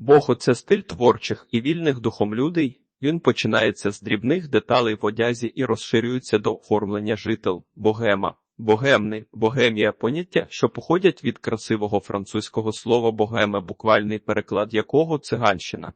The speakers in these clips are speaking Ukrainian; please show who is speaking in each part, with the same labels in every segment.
Speaker 1: Бохо це стиль творчих і вільних духом людей. Він починається з дрібних деталей в одязі і розширюється до оформлення жител, богема. Богемний, богемія поняття, що походять від красивого французького слова богеме, буквальний переклад якого циганщина.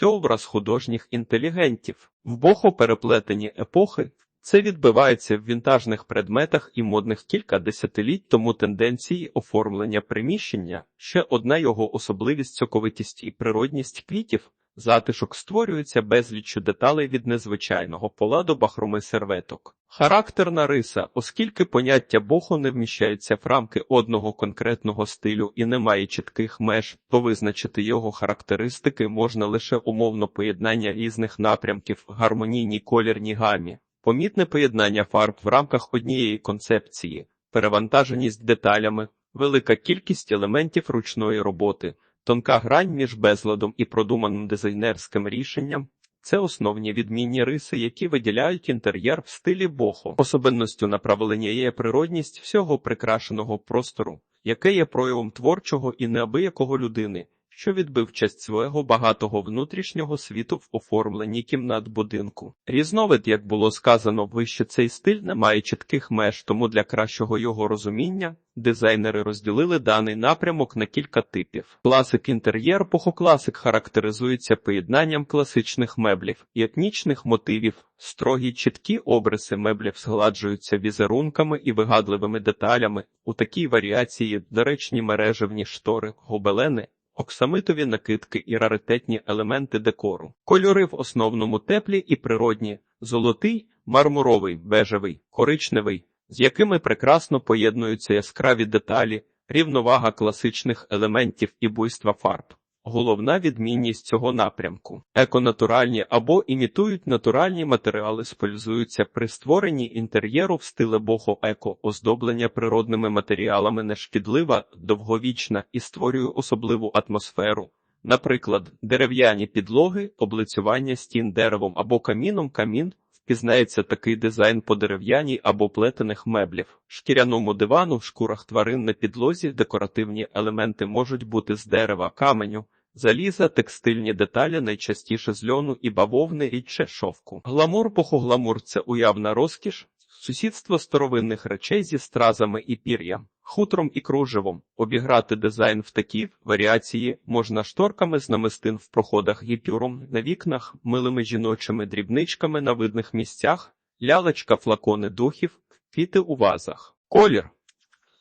Speaker 1: Це образ художніх інтелігентів. В бохо переплетені епохи. Це відбивається в вінтажних предметах і модних кілька десятиліть тому тенденції оформлення приміщення. Ще одна його особливість соковитість і природність квітів. Затишок створюється безліччю деталей від незвичайного пола до бахроми серветок. Характерна риса, оскільки поняття бохо не вміщається в рамки одного конкретного стилю і не має чітких меж, то визначити його характеристики можна лише умовно поєднання різних напрямків в гармонійній колірній гамі. Помітне поєднання фарб в рамках однієї концепції, перевантаженість деталями, велика кількість елементів ручної роботи, тонка грань між безладом і продуманим дизайнерським рішенням. Це основні відмінні риси, які виділяють інтер'єр в стилі бохо. Особенністю направлення є природність всього прикрашеного простору, яке є проявом творчого і неабиякого людини, що відбив часть свого багатого внутрішнього світу в оформленні кімнат будинку. Різновид, як було сказано вище, цей стиль не має чітких меж, тому для кращого його розуміння дизайнери розділили даний напрямок на кілька типів. Класик інтер'єр похокласик характеризується поєднанням класичних меблів і етнічних мотивів. Строгі чіткі обриси меблів згладжуються візерунками і вигадливими деталями. У такій варіації доречні мережевні штори, гобелени, оксамитові накидки і раритетні елементи декору. Кольори в основному теплі і природні, золотий, мармуровий, бежевий, коричневий, з якими прекрасно поєднуються яскраві деталі, рівновага класичних елементів і буйства фарб. Головна відмінність цього напрямку. Еконатуральні або імітують натуральні матеріали спользуються при створенні інтер'єру в стиле бохо еко, оздоблення природними матеріалами нешкідлива, довговічна і створює особливу атмосферу. Наприклад, дерев'яні підлоги, облицювання стін деревом або каміном камін. Впізнається такий дизайн по дерев'яній або плетених меблів, шкіряному дивану, шкурах тварин на підлозі, декоративні елементи можуть бути з дерева, каменю, заліза, текстильні деталі, найчастіше з льону і бавовни, рідше шовку. Гламур похогламур це уявна розкіш, сусідство старовинних речей зі стразами і пір'ям. Хутром і кружевом обіграти дизайн в такі варіації можна шторками з намистин в проходах гіпюром на вікнах, милими жіночими дрібничками на видних місцях, лялечка, флакони духів, квіти у вазах. Колір.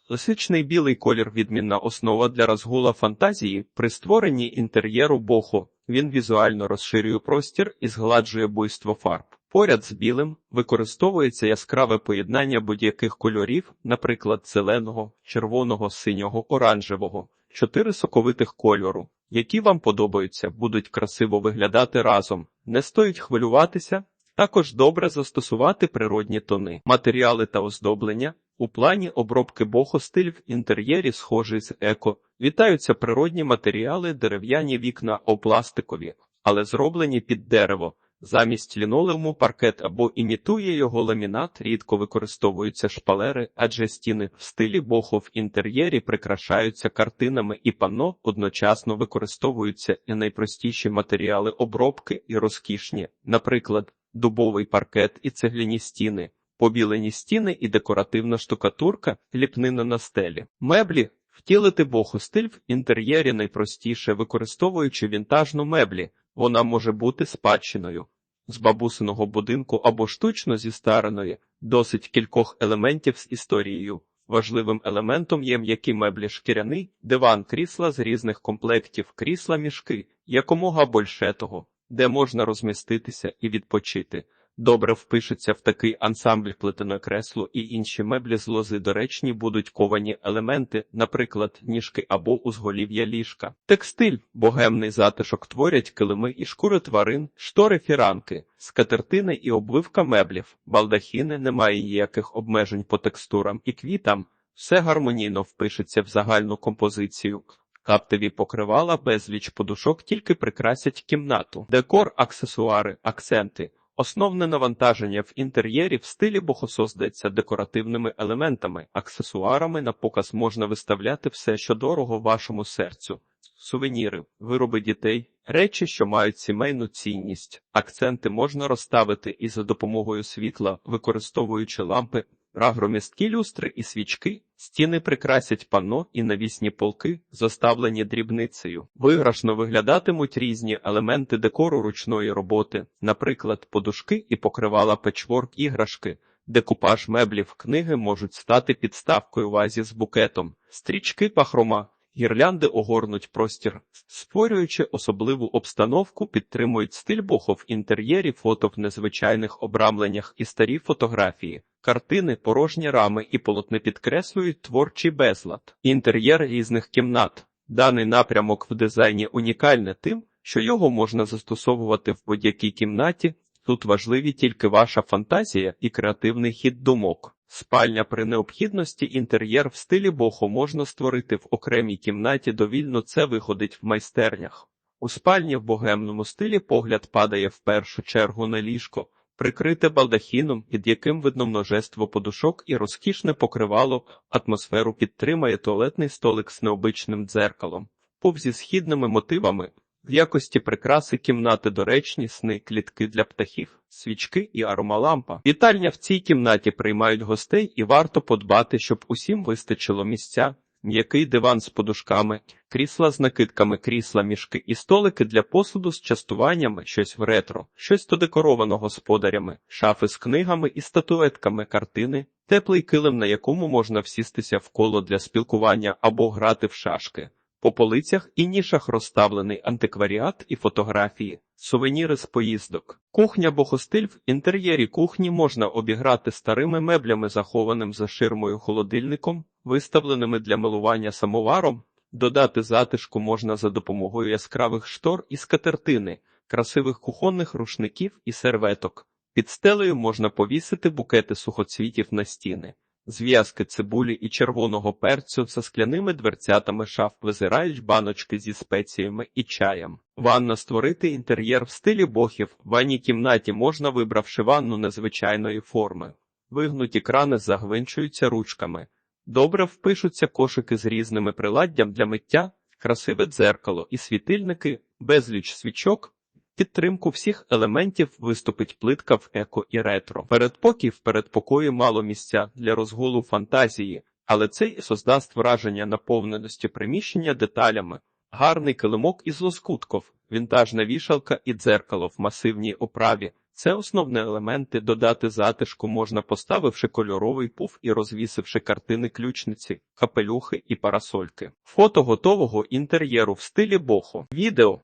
Speaker 1: Лисичний білий колір відмінна основа для розгула фантазії при створенні інтер'єру бохо. Він візуально розширює простір і згладжує буйство фарб. Поряд з білим використовується яскраве поєднання будь-яких кольорів, наприклад, зеленого, червоного, синього, оранжевого, чотири соковитих кольору, які вам подобаються, будуть красиво виглядати разом, не стоїть хвилюватися, також добре застосувати природні тони, матеріали та оздоблення. У плані обробки бохо стиль в інтер'єрі схожий з еко, вітаються природні матеріали, дерев'яні вікна опластикові, але зроблені під дерево. Замість лінолеуму паркет або імітує його ламінат, рідко використовуються шпалери, адже стіни в стилі бохо в інтер'єрі прикрашаються картинами і панно, одночасно використовуються і найпростіші матеріали обробки і розкішні, наприклад, дубовий паркет і цегляні стіни, побілені стіни і декоративна штукатурка, ліпнина на стелі. Меблі втілити бохо стиль в інтер'єрі найпростіше, використовуючи вінтажну меблі. Вона може бути спадщиною з бабусиного будинку або штучно зістареної, досить кількох елементів з історією. Важливим елементом є м'які меблі шкіряний, диван крісла з різних комплектів, крісла мішки, якомога більше того, де можна розміститися і відпочити. Добре впишеться в такий ансамбль плетене кресло і інші меблі з лози доречні будуть ковані елементи, наприклад, ніжки або узголів'я ліжка. Текстиль, богемний затишок творять килими і шкури тварин, штори фіранки, скатертини і обвивка меблів, балдахіни, немає ніяких обмежень по текстурам і квітам, все гармонійно впишеться в загальну композицію. Каптові покривала безліч подушок тільки прикрасять кімнату, декор, аксесуари, акценти. Основне навантаження в інтер'єрі в стилі бохо здається декоративними елементами, аксесуарами на показ можна виставляти все, що дорого вашому серцю. сувеніри, вироби дітей, речі, що мають сімейну цінність. Акценти можна розставити і за допомогою світла, використовуючи лампи, рагромісткі люстри і свічки, стіни прикрасять панно і навісні полки, заставлені дрібницею. Виграшно виглядатимуть різні елементи декору ручної роботи, наприклад, подушки і покривала печворк іграшки. Декупаж меблів книги можуть стати підставкою вазі з букетом, стрічки пахрома, гірлянди огорнуть простір, створюючи особливу обстановку, підтримують стиль бохо в інтер'єрі, фото в незвичайних обрамленнях і старі фотографії. Картини, порожні рами і полотни підкреслюють творчий безлад, інтер'єр різних кімнат. Даний напрямок в дизайні унікальний тим, що його можна застосовувати в будь-якій кімнаті. Тут важливі тільки ваша фантазія і креативний хід думок. Спальня при необхідності інтер'єр в стилі бохо можна створити в окремій кімнаті довільно це виходить в майстернях. У спальні в богемному стилі погляд падає в першу чергу на ліжко, прикрите балдахіном, під яким видно множество подушок і розкішне покривало, атмосферу підтримає туалетний столик з необичним дзеркалом, повзі східними мотивами. В якості прикраси кімнати доречні сни, клітки для птахів, свічки і аромалампа. Вітальня в цій кімнаті приймають гостей і варто подбати, щоб усім вистачило місця. М'який диван з подушками, крісла з накидками, крісла, мішки і столики для посуду з частуваннями, щось в ретро, щось додекоровано господарями, шафи з книгами і статуетками, картини, теплий килим, на якому можна всістися в коло для спілкування або грати в шашки. По полицях і нішах розставлений антикваріат і фотографії, сувеніри з поїздок. Кухня бохостиль в інтер'єрі кухні можна обіграти старими меблями, захованим за ширмою холодильником, виставленими для милування самоваром. Додати затишку можна за допомогою яскравих штор і скатертини, красивих кухонних рушників і серветок. Під стелею можна повісити букети сухоцвітів на стіни. Зв'язки цибулі і червоного перцю за скляними дверцятами шаф визирають баночки зі спеціями і чаєм. Ванна створити інтер'єр в стилі бохів. В ванній кімнаті можна, вибравши ванну незвичайної форми. Вигнуті крани загвинчуються ручками. Добре впишуться кошики з різними приладдям для миття, красиве дзеркало і світильники, безліч свічок. Підтримку всіх елементів виступить плитка в еко і ретро. Передпокій в передпокої мало місця для розгулу фантазії, але це і создасть враження наповненості приміщення деталями. Гарний килимок із лоскутков, вінтажна вішалка і дзеркало в масивній оправі. Це основні елементи додати затишку можна поставивши кольоровий пуф і розвісивши картини ключниці, капелюхи і парасольки. Фото готового інтер'єру в стилі бохо. Відео